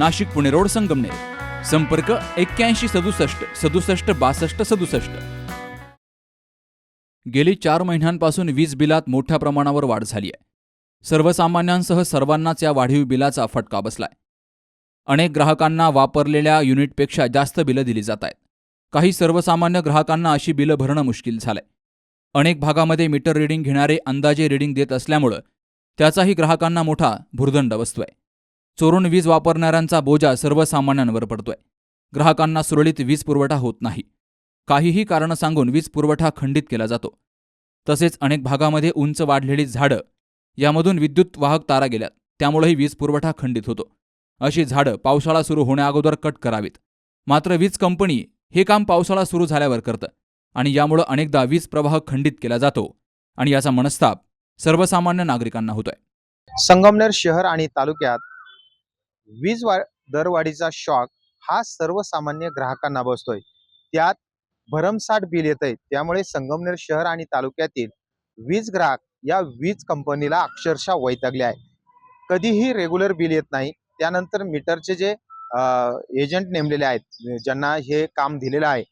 Nashik Pune road Sangamner. संपर्क एक्क्याऐंशी सदुसष्ट सदुसष्ट बासष्ट सदुसष्ट. गेली चार महिन्यांपासून वीज बिलात मोठ्या प्रमाणावर वाढ झाली आहे सर्वसामान्यांसह सर्वांनाच या वाढीव बिलाचा फटका बसलाय. अनेक ग्राहकांना वापरलेल्या युनिटपेक्षा जास्त बिलं दिली जात आहेत काही सर्वसामान्य ग्राहकांना अशी बिलं भरणं मुश्किल झालंय. अनेक भागामध्ये मीटर रिडिंग घेणारे अंदाजे रिडिंग देत असल्यामुळं त्याचाही ग्राहकांना मोठा भुर्दंड बसतोय. चोरून वीज वापरणाऱ्यांचा बोजा सर्वसामान्यांवर पडतोय. ग्राहकांना सुरळीत वीज पुरवठा होत नाही. काहीही कारणं सांगून वीज पुरवठा खंडित केला जातो. तसेच अनेक भागामध्ये उंच वाढलेली झाडं यामधून विद्युत वाहक तारा गेल्यात. त्यामुळेही वीज पुरवठा खंडित होतो. अशी झाडं पावसाळा सुरू होण्याअगोदर कट करावीत. मात्र वीज कंपनी हे काम पावसाळा सुरू झाल्यावर करतं आणि यामुळं अनेकदा वीज प्रवाह खंडित केला जातो आणि याचा मनस्ताप सर्वसामान्य नागरिकांना होतोय. संगमनेर शहर आणि तालुक्यात वीज वा दरवाढीचा शॉक हा सर्वसामान्य ग्राहकांना बसतोय. त्यात भरमसाठ बिल येत आहे त्यामुळे संगमनेर शहर आणि तालुक्यातील वीज ग्राहक या वीज कंपनीला अक्षरशः वैतागले आहे कधीही रेग्युलर बिल येत नाही. त्यानंतर मीटरचे जे एजंट नेमलेले आहेत ज्यांना हे काम दिलेलं आहे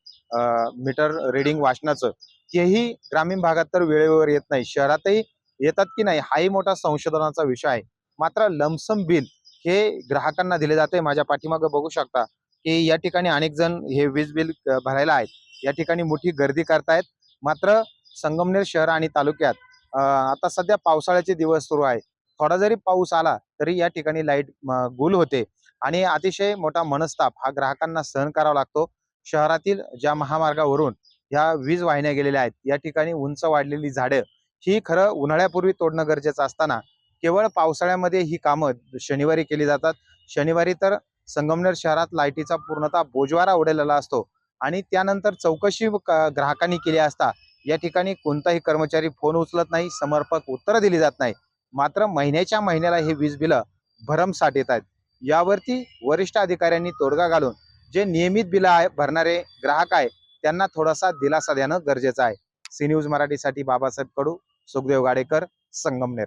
मीटर रिडिंग वाचनाचं तेही ग्रामीण भागात तर वेळेवर येत नाही. शहरातही येतात की नाही हाही मोठा संशोधनाचा विषय आहे. मात्र लमसम बिल हे ग्राहकांना दिले जाते. माझ्या पाठीमागे बघू शकता की या ठिकाणी अनेक जण हे वीज बिल भरायला आहेत. या ठिकाणी मोठी गर्दी करतायत. मात्र संगमनेर शहर आणि तालुक्यात आता सध्या पावसाळ्याचे दिवस सुरू आहे. थोडा जरी पाऊस आला तरी या ठिकाणी लाइट गुल होते. आणि अतिशय मोठा मनस्ताप हा ग्राहकांना सहन करावा लागतो. शहरातील ज्या महामार्गावरून ह्या वीज वाहिन्या गेलेल्या आहेत या ठिकाणी उंच वाढलेली झाडं ही खरं उन्हाळ्यापूर्वी तोडणं गरजेचं असताना केवळ पावसाळ्यामध्ये ही कामं शनिवारी केली जातात. शनिवारी तर संगमनेर शहरात लाईटीचा पूर्णतः बोजवारा उडलेला असतो आणि त्यानंतर चौकशी ग्राहकांनी केली असता या ठिकाणी कोणताही कर्मचारी फोन उचलत नाही समर्पक उत्तरं दिली जात नाही. मात्र महिन्याच्या महिन्याला हे वीज बिलं भरमसाठ येत आहेत. यावरती वरिष्ठ अधिकाऱ्यांनी तोडगा घालून जे नियमित बिलं आहे भरणारे ग्राहक आहे त्यांना थोडासा दिलासा देणं गरजेचं आहे. सी न्यूज मराठीसाठी बाबासाहेब कडू सुखदेव गाडेकर संगमनेर.